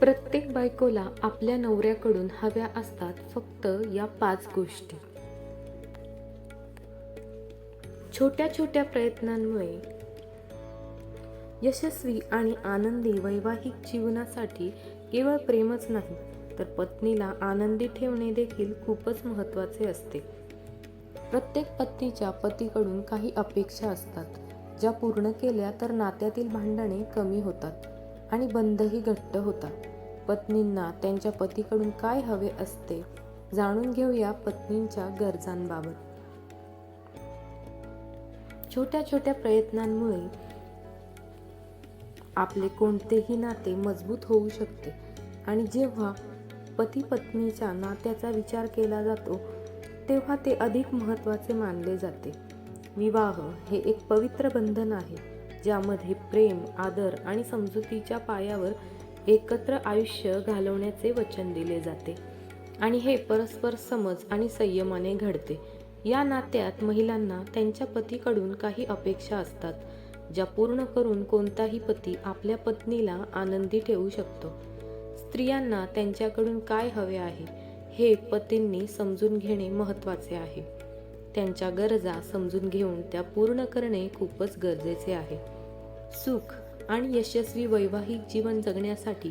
प्रत्येक बायकोला आपल्या नवऱ्याकडून हव्या असतात फक्त या पाच गोष्टी. छोट्या छोट्या प्रयत्नांमुळे यशस्वी आणि आनंदी वैवाहिक जीवनासाठी केवळ प्रेमच नाही तर पत्नीला आनंदी ठेवणे देखील खूपच महत्त्वाचे असते. प्रत्येक पत्नीच्या पतीकडून काही अपेक्षा असतात ज्या पूर्ण केल्या तर नात्यातील भांडणे कमी होतात आणि बंधही घट्ट होतात. पत्नींना त्यांच्या पतीकडून काय हवे असते जाणून घेऊया पत्नींच्या गरजांबाबत. छोट्या छोट्या प्रयत्नांमुळे आपले कोणतेही नाते मजबूत होऊ शकते आणि जेव्हा पती पत्नीच्या नात्याचा विचार केला जातो तेव्हा ते अधिक महत्त्वाचे मानले जाते. विवाह हे एक पवित्र बंधन आहे ज्यामध्ये प्रेम आदर आणि समजुतीच्या पायावर एकत्र आयुष्य घालवण्याचे वचन दिले जाते. आणि हे परस्पर समज आणि संयमाने घडते. या नात्यात महिलांना त्यांच्या पतीकडून काही अपेक्षा असतात ज्या पूर्ण करून कोणताही पती आपल्या पत्नीला आनंदी ठेवू शकतो. स्त्रियांना त्यांच्याकडून काय हवे आहे हे पतींनी समजून घेणे महत्त्वाचे आहे. त्यांच्या गरजा समजून घेऊन त्या पूर्ण करणे खूपच गरजेचे आहे. सुख आणि यशस्वी वैवाहिक जीवन जगण्यासाठी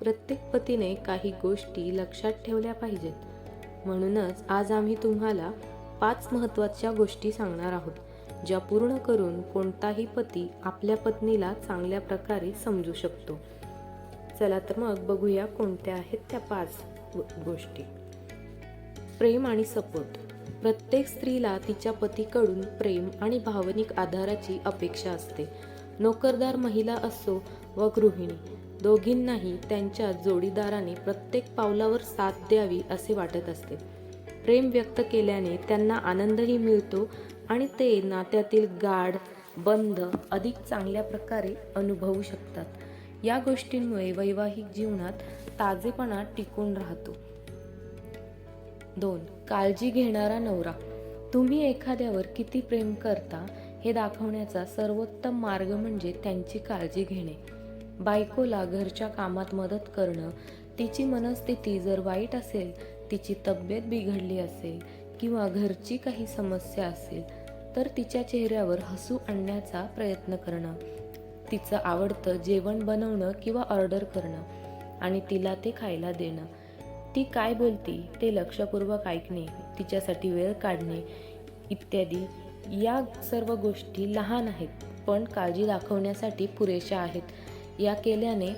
प्रत्येक पतीने काही गोष्टी लक्षात ठेवल्या पाहिजेत. म्हणूनच आज आम्ही तुम्हाला पाच महत्त्वाच्या गोष्टी सांगणार आहोत ज्या पूर्ण करून कोणताही पती आपल्या पत्नीला चांगल्या प्रकारे समजू शकतो. चला तर मग बघूया कोणत्या आहेत त्या पाच गोष्टी. प्रेम आणि सपोर्ट. प्रत्येक स्त्रीला तिच्या पतीकडून प्रेम आणि भावनिक आधाराची अपेक्षा असते. नोकरदार महिला असो व गृहिणी दोघींनाही त्यांच्या जोडीदाराने प्रत्येक पावलावर साथ द्यावी असे वाटत असते. प्रेम व्यक्त केल्याने त्यांना आनंदही मिळतो आणि ते नात्यातील गाढ बंध अधिक चांगल्या प्रकारे अनुभवू शकतात. या गोष्टींमुळे वैवाहिक जीवनात ताजेपणा टिकून राहतो. दोन काळजी घेणारा नवरा. तुम्ही एखाद्यावर किती प्रेम करता हे दाखवण्याचा सर्वोत्तम मार्ग म्हणजे त्यांची काळजी घेणे. बायकोला घरच्या कामात मदत करणं तिची मनस्थिती जर वाईट असेल तिची तब्येत बिघडली असेल किंवा घरची काही समस्या असेल तर तिच्या चेहऱ्यावर हसू आणण्याचा प्रयत्न करणं. तिचं आवडतं जेवण बनवणं किंवा ऑर्डर करणं आणि तिला ते खायला देणं. ती काय बोलती ते लक्षपूर्वक ऐकणे तिच्यासाठी वेळ काढणे इत्यादी. या सर्व गोष्टी लहान आहेत पण काळजी दाखवण्यासाठी पुरेशा आहेत. या केल्याने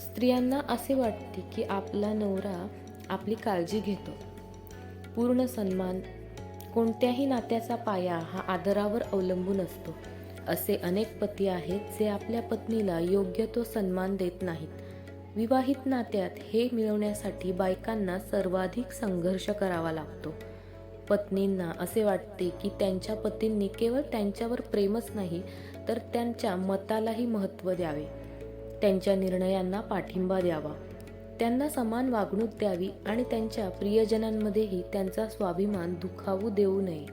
स्त्रियांना असे वाटते की आपला नवरा आपली काळजी घेतो. पूर्ण सन्मान कोणत्याही नात्याचा पाया हा आदरावर अवलंबून असतो. असे अनेक पती आहेत जे आपल्या पत्नीला योग्य तो सन्मान देत नाहीत. विवाहित नात्यात हे मिळवण्यासाठी बायकांना सर्वाधिक संघर्ष करावा लागतो. पत्नींना असे वाटते की त्यांच्या पतींनी केवळ त्यांच्यावर प्रेमच नाही तर त्यांच्या मतालाही महत्त्व द्यावे. त्यांच्या निर्णयांना पाठिंबा द्यावा. त्यांना समान वागणूक द्यावी आणि त्यांच्या प्रियजनांमध्येही त्यांचा स्वाभिमान दुखावू देऊ नये.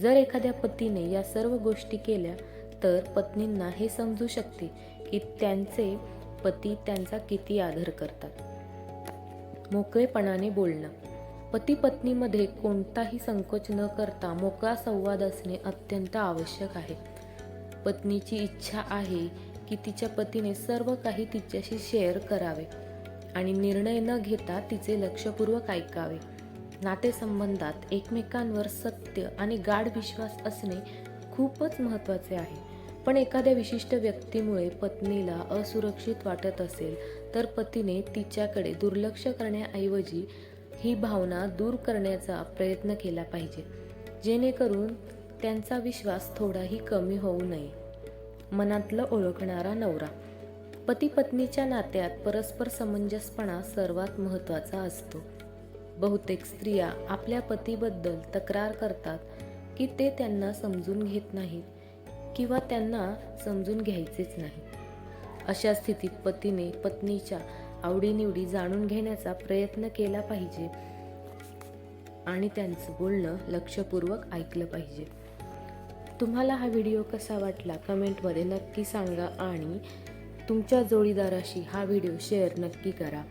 जर एखाद्या पतीने या सर्व गोष्टी केल्या तर पत्नींना हे समजू शकते की त्यांचे पती त्यांचा किती आदर करतात. मोकळेपणाने बोलणं. पती पत्नीमध्ये कोणताही संकोच न करता मोकळा संवाद असणे अत्यंत आवश्यक आहे. पत्नीची इच्छा आहे की तिच्या पतीने सर्व काही तिच्याशी शेअर करावे आणि निर्णय न घेता तिचे लक्षपूर्वक ऐकावे. नातेसंबंधात एकमेकांवर सत्य आणि गाढ विश्वास असणे खूपच महत्त्वाचे आहे. पण एखाद्या विशिष्ट व्यक्तीमुळे पत्नीला असुरक्षित वाटत असेल तर पतीने तिच्याकडे दुर्लक्ष करण्याऐवजी ही भावना दूर करण्याचा प्रयत्न केला पाहिजे. जेणेकरून त्यांचा विश्वास थोडाही कमी होऊ नये. मनातलं ओळखणारा नवरा. पती पत्नीच्या नात्यात परस्पर समंजसपणा सर्वात महत्त्वाचा असतो. बहुतेक स्त्रिया आपल्या पतीबद्दल तक्रार करतात की ते त्यांना समजून घेत नाहीत किंवा त्यांना समजून घ्यायचेच नाही अशा स्थितीत पतीने पत्नीच्या आवडीनिवडी जाणून घेण्याचा प्रयत्न केला पाहिजे. आणि त्यांचं बोलणं लक्षपूर्वक ऐकलं पाहिजे. तुम्हाला हा व्हिडिओ कसा वाटला कमेंटमध्ये नक्की सांगा आणि तुमच्या जोडीदाराशी हा व्हिडिओ शेअर नक्की करा.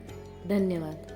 धन्यवाद.